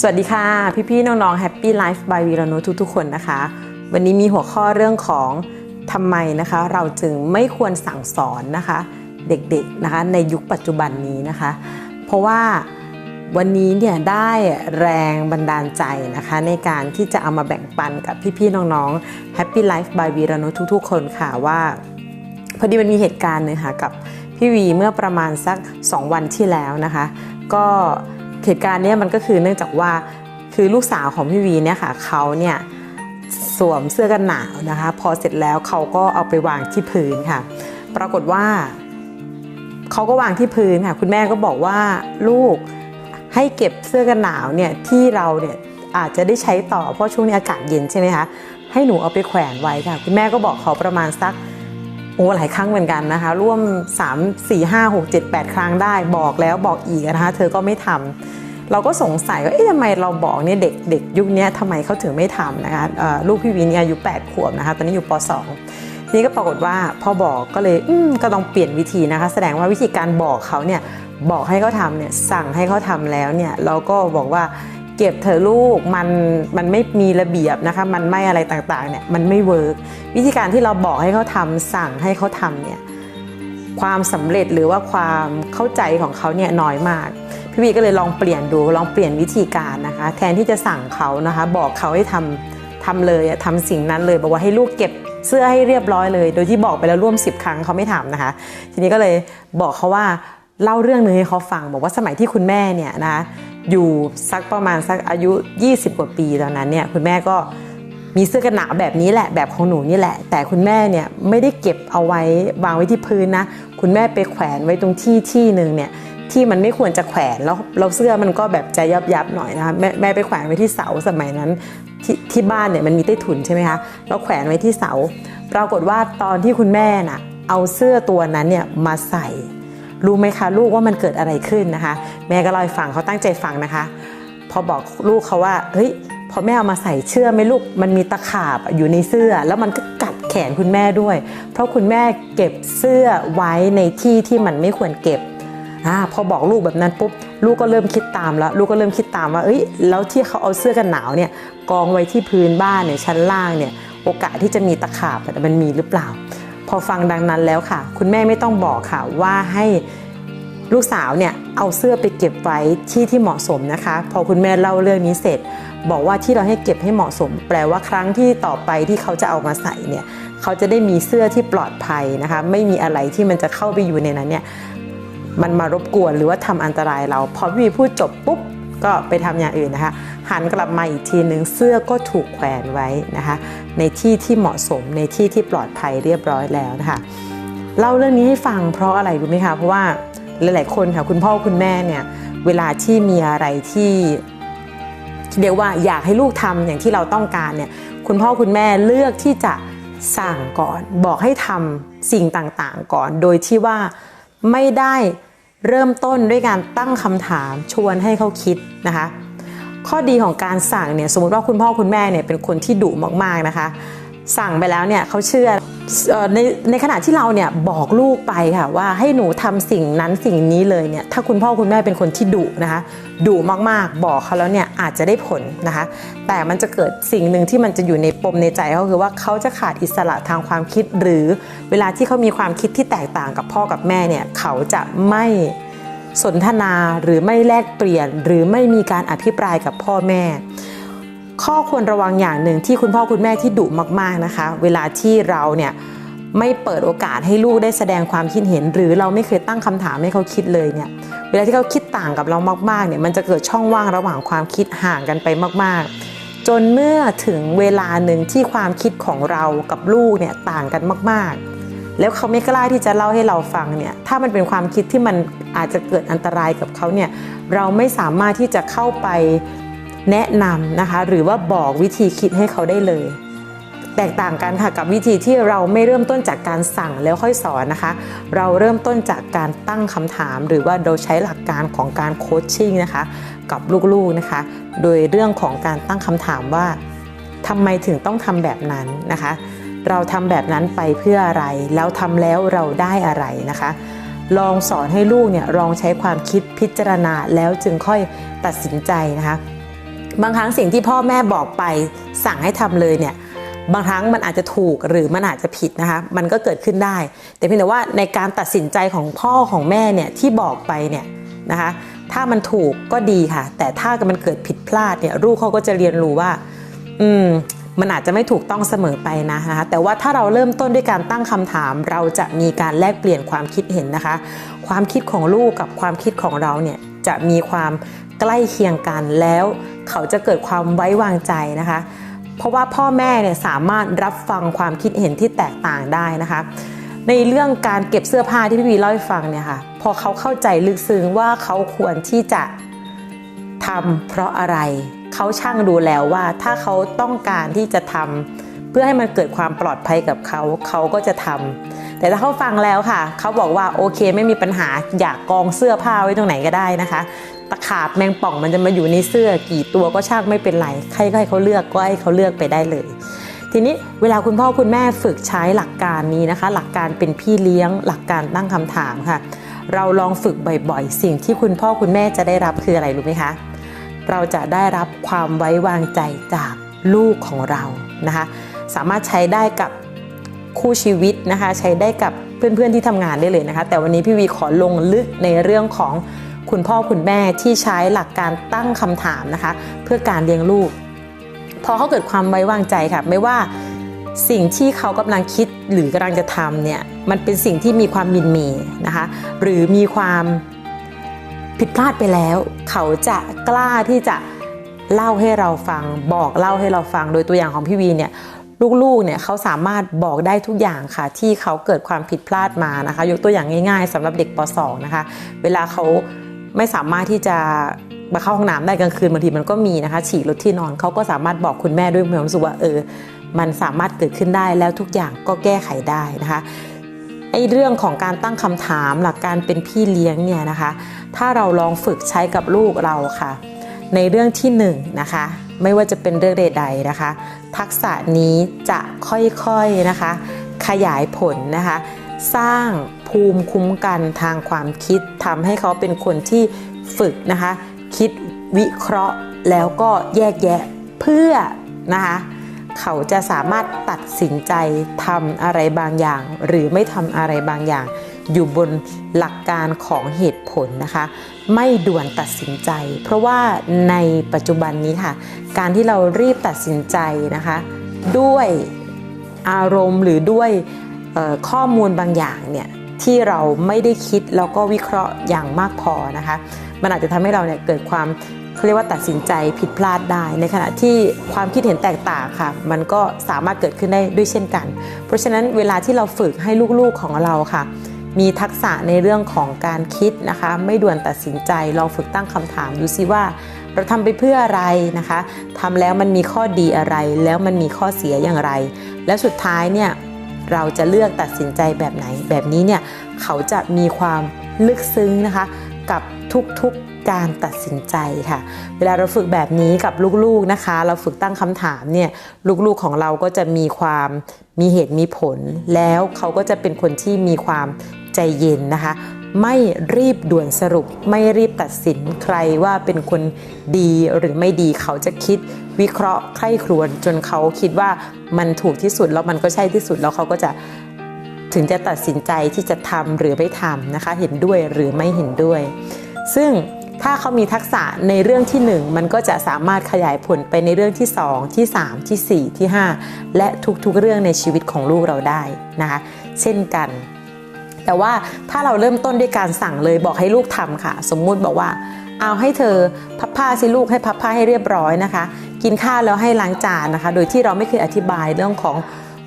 สวัสดีค่ะ พี่ๆน้องๆ Happy Life by วีรนุทุกๆคนนะคะ วันนี้มีหัวข้อเรื่องของทำไมนะคะ เราจึงไม่ควรสั่งสอนนะคะ เด็กๆนะคะในยุคปัจจุบันนี้นะคะ เพราะว่าวันนี้เนี่ยได้แรงบันดาลใจนะคะ ในการที่จะเอามาแบ่งปันกับพี่ๆน้องๆ Happy Life by วีรนุทุกๆ คนค่ะว่าพอดีมันมีเหตุการณ์หนึ่งค่ะกับพี่วีเมื่อประมาณสัก 2 วันที่แล้วนะคะ ก็ เหตุการณ์นี้มันก็คือเนื่องจากว่าคือลูกสาวของพี่วีเนี่ยค่ะเขาเนี่ยสวมเสื้อกันหนาวนะคะ พอเสร็จแล้วเขาก็เอาไปวางที่พื้นค่ะ ปรากฏว่าเขาก็วางที่พื้นค่ะ คุณแม่ก็บอกว่าลูกให้เก็บเสื้อกันหนาวเนี่ยที่เราเนี่ยอาจจะได้ใช้ต่อเพราะช่วงนี้อากาศเย็นใช่ไหมคะให้หนูเอาไปแขวนไว้ค่ะ คุณแม่ก็บอกเขาประมาณสักโอ้หลายครั้งเหมือนกันนะคะ ร่วม 3 4 5 6 7 8 ครั้งได้บอกแล้วบอกอีกนะคะ เธอก็ไม่ทำ เราก็สงสัยว่าเอ๊ะทำไมเราบอกเนี่ยเด็กเด็กยุคนี้ทำไมเขาถึงไม่ทำนะคะลูกพี่วีเนี่ยอายุ8ขวบนะคะตอนนี้อยู่ป .2 ทีนี้ก็ปรากฏว่าพอบอกก็เลยอืมก็ต้องเปลี่ยนวิธีนะคะ แสดงว่าวิธีการบอกเขาเนี่ยบอกให้เขาทำเนี่ยสั่งให้เขาทำแล้วเนี่ยเราก็บอกว่าเก็บเธอะลูกมันมันไม่มีระเบียบนะคะมันไม่อะไรต่างๆเนี่ยมันไม่เวิร์กวิธีการที่เราบอกให้เขาทำสั่งให้เขาทำเนี่ยความสำเร็จหรือว่าความเข้าใจของเขาเนี่ยน้อยมาก พี่วีก็เลยลองเปลี่ยนดูลองเปลี่ยนวิธีการนะคะ แทนที่จะสั่งเขานะคะ บอกเขาให้ทำทำเลยอะทำสิ่งนั้นเลยบอกว่าให้ลูกเก็บเสื้อให้เรียบร้อยเลย โดยที่บอกไปแล้วร่วม 10 ครั้งเขาไม่ทำนะคะ ทีนี้ก็เลยบอกเขาว่าเล่าเรื่องหนึงให้เขาฟัง บอกว่าสมัยที่คุณแม่เนี่ยนะคะอยู่สักประมาณสักอายุ 20 กว่าปีตอนนั้นเนี่ยคุณแม่ก็มีเสื้อกันหนาวแบบนี้แหละแบบของหนูนี่แหละ แต่คุณแม่เนี่ยไม่ได้เก็บเอาไว้วางไว้ที่พื้นนะ คุณแม่ไปแขวนไว้ตรงที่ที่หนึ่งเนี่ย ที่มันไม่ควรจะแขวนแล้วเราเสื้อมันก็แบบจะยับยับหน่อยนะคะแม่แม่ไปแขวนไว้ที่เสาสมัยนั้นที่ที่บ้านเนี่ยมันมีใต้ถุนใช่ไหมคะเราแขวนไว้ที่เสา ปรากฏว่าตอนที่คุณแม่น่ะเอาเสื้อตัวนั้นเนี่ยมาใส่รู้ไหมคะลูกว่ามันเกิดอะไรขึ้นนะคะ แม่ก็เล่าให้ฟังเขาตั้งใจฟังนะคะ พอบอกลูกเขาว่าเฮ้ยพอแม่เอามาใส่เชื่อไหมลูกมันมีตะขาบอยู่ในเสื้อ แล้วมันก็กัดแขนคุณแม่ด้วย เพราะคุณแม่เก็บเสื้อไว้ในที่ที่มันไม่ควรเก็บ อ่าพอบอกลูกแบบนั้นปุ๊บลูกก็เริ่มคิดตามแล้ว ลูกก็เริ่มคิดตามว่าเอ้ยแล้วที่เขาเอาเสื้อกันหนาวเนี่ยกองไว้ที่พื้นบ้านเนี่ยชั้นล่างเนี่ยโอกาสที่จะมีตะขาบมันมีหรือเปล่า พอฟังดังนั้นแล้วค่ะ คุณแม่ไม่ต้องบอกค่ะว่าให้ลูกสาวเนี่ยเอาเสื้อไปเก็บไว้ที่ที่เหมาะสมนะคะ พอคุณแม่เล่าเรื่องนี้เสร็จ บอกว่าที่เราให้เก็บให้เหมาะสม แปลว่าครั้งที่ต่อไปที่เขาจะเอามาใส่เนี่ยเขาจะได้มีเสื้อที่ปลอดภัยนะคะ ไม่มีอะไรที่มันจะเข้าไปอยู่ในนั้นเนี่ย มันมารบกวนหรือว่าทำอันตรายเรา พอพี่วีพูดจบปุ๊บก็ไปทำอย่างอื่นนะคะ หันกลับมาอีกทีหนึ่งเสื้อก็ถูกแขวนไว้นะคะ ในที่ที่เหมาะสมในที่ที่ปลอดภัยเรียบร้อยแล้วนะคะเล่าเรื่องนี้ให้ฟังเพราะอะไรรู้ไหมคะเพราะว่าหลาย ๆ คนค่ะคุณพ่อคุณแม่เนี่ยเวลาที่มีอะไรที่เรียกว่าอยากให้ลูกทำอย่างที่เราต้องการเนี่ยคุณพ่อคุณแม่เลือกที่จะสั่งก่อน บอกให้ทำสิ่งต่าง ๆ ก่อน โดยที่ว่าไม่ได้ เริ่มต้นด้วยการตั้งคำถามชวนให้เขาคิดนะคะ ข้อดีของการสั่งเนี่ยสมมติว่าคุณพ่อคุณแม่เนี่ยเป็นคนที่ดุมากๆนะคะ สั่งไปแล้วเนี่ยเขาเชื่อในในขณะที่เราเนี่ยบอกลูกไปค่ะว่าให้หนูทำสิ่งนั้นสิ่งนี้เลยเนี่ยถ้าคุณพ่อคุณแม่เป็นคนที่ดุนะคะดุมากๆบอกเขาแล้วเนี่ยอาจจะได้ผลนะคะ แต่มันจะเกิดสิ่งหนึ่งที่มันจะอยู่ในปมในใจเขาคือว่าเขาจะขาดอิสระทางความคิด หรือเวลาที่เขามีความคิดที่แตกต่างกับพ่อกับแม่เนี่ยเขาจะไม่สนทนาหรือไม่แลกเปลี่ยน หรือไม่มีการอภิปรายกับพ่อแม่ ข้อควรระวังอย่างหนึ่งที่คุณพ่อคุณแม่ที่ดุมากๆนะคะ เวลาที่เราเนี่ยไม่เปิดโอกาสให้ลูกได้แสดงความคิดเห็น หรือเราไม่เคยตั้งคำถามให้เขาคิดเลยเนี่ยเวลาที่เขาคิดต่างกับเรามากๆเนี่ยมันจะเกิดช่องว่างระหว่างความคิดห่างกันไปมาก ๆ จนเมื่อถึงเวลาหนึ่งที่ความคิดของเรากับลูกเนี่ยต่างกันมากๆ แล้วเขาไม่กล้าที่จะเล่าให้เราฟังเนี่ยถ้ามันเป็นความคิดที่มันอาจจะเกิดอันตรายกับเขาเนี่ยเราไม่สามารถที่จะเข้าไป แนะนำนะคะ หรือว่าบอกวิธีคิดให้เขาได้เลย แตกต่างกันค่ะกับวิธีที่เราไม่เริ่มต้นจากการสั่งแล้วค่อยสอนนะคะ เราเริ่มต้นจากการตั้งคำถาม หรือว่าโดยใช้หลักการของการโคชชิ่งนะคะ กับลูกๆนะคะ โดยเรื่องของการตั้งคำถามว่าทำไมถึงต้องทำแบบนั้นนะคะ เราทำแบบนั้นไปเพื่ออะไร แล้วทำแล้วเราได้อะไรนะคะ ลองสอนให้ลูกเนี่ยลองใช้ความคิดพิจารณาแล้วจึงค่อยตัดสินใจนะคะ บางครั้งสิ่งที่พ่อแม่บอกไปสั่งให้ทำเลยเนี่ยบางครั้งมันอาจจะถูกหรือมันอาจจะผิดนะคะมันก็เกิดขึ้นได้ แต่เพียงแต่ว่าในการตัดสินใจของพ่อของแม่เนี่ยที่บอกไปเนี่ยนะคะถ้ามันถูกก็ดีค่ะ แต่ถ้ามันเกิดผิดพลาดเนี่ยลูกเขาก็จะเรียนรู้ว่า อืมมันอาจจะไม่ถูกต้องเสมอไปนะคะแต่ว่าถ้าเราเริ่มต้นด้วยการตั้งคำถาม เราจะมีการแลกเปลี่ยนความคิดเห็นนะคะ ความคิดของลูกกับความคิดของเราเนี่ยจะมีความ ใกล้เคียงกันแล้วเขาจะเกิดความไว้วางใจนะคะ เพราะว่าพ่อแม่เนี่ยสามารถรับฟังความคิดเห็นที่แตกต่างได้นะคะ ในเรื่องการเก็บเสื้อผ้าที่พี่วีเล่าให้ฟังเนี่ยค่ะพอเขาเข้าใจลึกซึ้งว่าเขาควรที่จะทำเพราะอะไรเขาช่างดูแล้วว่าถ้าเขาต้องการที่จะทำเพื่อให้มันเกิดความปลอดภัยกับเขาเขาก็จะทำแต่ถ้าเขาฟังแล้วค่ะ เขาบอกว่าโอเคไม่มีปัญหาอยากกองเสื้อผ้าไว้ตรงไหนก็ได้นะคะ ตะขาบแมงป่องมันจะมาอยู่ในเสื้อกี่ตัวก็ช่างไม่เป็นไรใครก็ให้เขาเลือกก็ให้เขาเลือกไปได้เลย ทีนี้เวลาคุณพ่อคุณแม่ฝึกใช้หลักการนี้นะคะ หลักการเป็นพี่เลี้ยง หลักการตั้งคำถามค่ะ เราลองฝึกบ่อยๆ สิ่งที่คุณพ่อคุณแม่จะได้รับคืออะไรรู้ไหมคะเราจะได้รับความไว้วางใจจากลูกของเรานะคะ สามารถใช้ได้กับคู่ชีวิตนะคะ ใช้ได้กับเพื่อนๆที่ทำงานได้เลยนะคะ แต่วันนี้พี่วีขอลงลึกในเรื่องของ คุณพ่อคุณแม่ที่ใช้หลักการตั้งคำถามนะคะ เพื่อการเลี้ยงลูก พอเขาเกิดความไว้วางใจค่ะ ไม่ว่าสิ่งที่เขากำลังคิดหรือกำลังจะทำเนี่ยมันเป็นสิ่งที่มีความมินเมนะคะ หรือมีความผิดพลาดไปแล้ว เขาจะกล้าที่จะเล่าให้เราฟัง บอกเล่าให้เราฟัง โดยตัวอย่างของพี่วีเนี่ยลูกๆ เนี่ยเขาสามารถบอกได้ทุกอย่างค่ะ ที่เขาเกิดความผิดพลาดมานะคะ ยกตัวอย่างง่ายๆสำหรับเด็กป .2 นะคะ เวลาเขา ไม่สามารถที่จะมาเข้าห้องน้ำได้กลางคืนบางทีมันก็มีนะคะ ฉี่รถที่นอนเขาก็สามารถบอกคุณแม่ด้วยมีความรู้สึกว่าเออ มันสามารถเกิดขึ้นได้แล้วทุกอย่างก็แก้ไขได้นะคะไอ้เรื่องของการตั้งคำถามหลักการเป็นพี่เลี้ยงเนี่ยนะคะ ถ้าเราลองฝึกใช้กับลูกเราค่ะ ในเรื่องที่1นงนะคะ ไม่ว่าจะเป็นเรื่องใดๆนะคะ ทักษะนี้จะค่อยๆนะคะ ขยายผลนะคะ สร้าง ภูมิคุ้มกันทางความคิดทำให้เขาเป็นคนที่ฝึกนะคะ คิดวิเคราะห์แล้วก็แยกแยะเพื่อนะคะเขาจะสามารถตัดสินใจทำอะไรบางอย่าง หรือไม่ทำอะไรบางอย่าง อยู่บนหลักการของเหตุผลนะคะ ไม่ด่วนตัดสินใจ เพราะว่าในปัจจุบันนี้ค่ะ การที่เรารีบตัดสินใจนะคะ ด้วยอารมณ์หรือด้วยข้อมูลบางอย่างเนี่ย ที่เราไม่ได้คิดแล้วก็วิเคราะห์อย่างมากพอนะคะ มันอาจจะทำให้เราเนี่ยเกิดความเขาเรียกว่าตัดสินใจผิดพลาดได้ ในขณะที่ความคิดเห็นแตกต่างค่ะ มันก็สามารถเกิดขึ้นได้ด้วยเช่นกัน เพราะฉะนั้นเวลาที่เราฝึกให้ลูกๆของเราค่ะ มีทักษะในเรื่องของการคิดนะคะ ไม่ด่วนตัดสินใจลองฝึกตั้งคำถามดูซิว่าเราทำไปเพื่ออะไรนะคะทำแล้วมันมีข้อดีอะไร แล้วมันมีข้อเสียอย่างไร และสุดท้ายเนี่ย เราจะเลือกตัดสินใจแบบไหน แบบนี้เนี่ยเขาจะมีความลึกซึ้งนะคะ กับทุกๆการตัดสินใจค่ะ เวลาเราฝึกแบบนี้กับลูกๆนะคะ เราฝึกตั้งคำถามเนี่ยลูกๆของเราก็จะมีความมีเหตุมีผล แล้วเขาก็จะเป็นคนที่มีความใจเย็นนะคะ ไม่รีบด่วนสรุป ไม่รีบตัดสินใครว่าเป็นคนดีหรือไม่ดีเขาจะคิดวิเคราะห์ใคร่ครวญจนเขาคิดว่ามันถูกที่สุดแล้วมันก็ใช่ที่สุดแล้วเขาก็จะถึงจะตัดสินใจที่จะทำหรือไม่ทำนะคะ เห็นด้วยหรือไม่เห็นด้วย ซึ่งถ้าเขามีทักษะในเรื่องที่ 1 มันก็จะสามารถขยายผลไปในเรื่องที่ 2 ที่ 3 ที่ 4 ที่ 5 และทุกๆเรื่องในชีวิตของลูกเราได้นะคะ เช่นกัน แต่ว่าถ้าเราเริ่มต้นด้วยการสั่งเลยบอกให้ลูกทำค่ะ สมมุติบอกว่า เอาให้เธอพับผ้าสิลูกให้พับผ้าให้เรียบร้อยนะคะ กินข้าวแล้วให้ล้างจานนะคะ โดยที่เราไม่เคยอธิบายเรื่องของ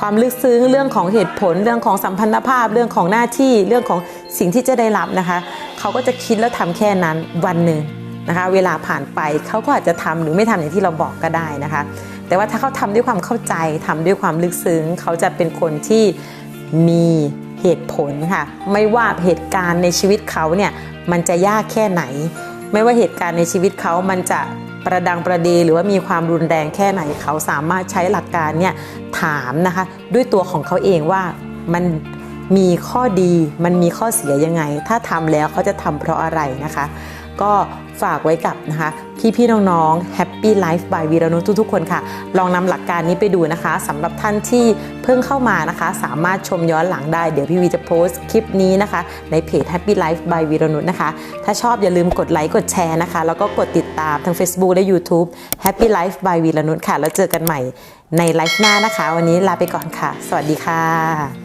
ความลึกซึ้งเรื่องของเหตุผลเรื่องของสัมพันธภาพเรื่องของหน้าที่เรื่องของสิ่งที่จะได้รับนะคะเขาก็จะคิดแล้วทำแค่นั้นวันหนึ่งนะคะ เวลาผ่านไปเขาก็อาจจะทำหรือไม่ทำอย่างที่เราบอกก็ได้นะคะ แต่ว่าถ้าเขาทำด้วยความเข้าใจทำด้วยความลึกซึ้งเขาจะเป็นคนที่มี เหตุผลค่ะ ไม่ว่าเหตุการณ์ในชีวิตเขาเนี่ยมันจะยากแค่ไหน ไม่ว่าเหตุการณ์ในชีวิตเขามันจะประดังประเดหรือว่ามีความรุนแรงแค่ไหนเขาสามารถใช้หลักการเนี่ยถามนะคะด้วยตัวของเขาเองว่ามันมีข้อดีมันมีข้อเสียยังไง ถ้าทำแล้วเขาจะทำเพราะอะไรนะคะ ก็ฝากไว้กับนะคะพี่ๆน้องๆ Happy Life by วีรนุชทุกๆคนค่ะ ลองนำหลักการนี้ไปดูนะคะสำหรับท่านที่เพิ่งเข้ามานะคะ สามารถชมย้อนหลังได้ เดี๋ยวพี่วีจะโพสต์คลิปนี้นะคะ ในเพจ Happy Life by วีรนุชนะคะ ถ้าชอบอย่าลืมกดไลค์กดแชร์นะคะ แล้วก็กดติดตามทาง Facebook และ YouTube Happy Life by วีรนุชค่ะ แล้วเจอกันใหม่ในไลฟ์หน้านะคะ วันนี้ลาไปก่อนค่ะ สวัสดีค่ะ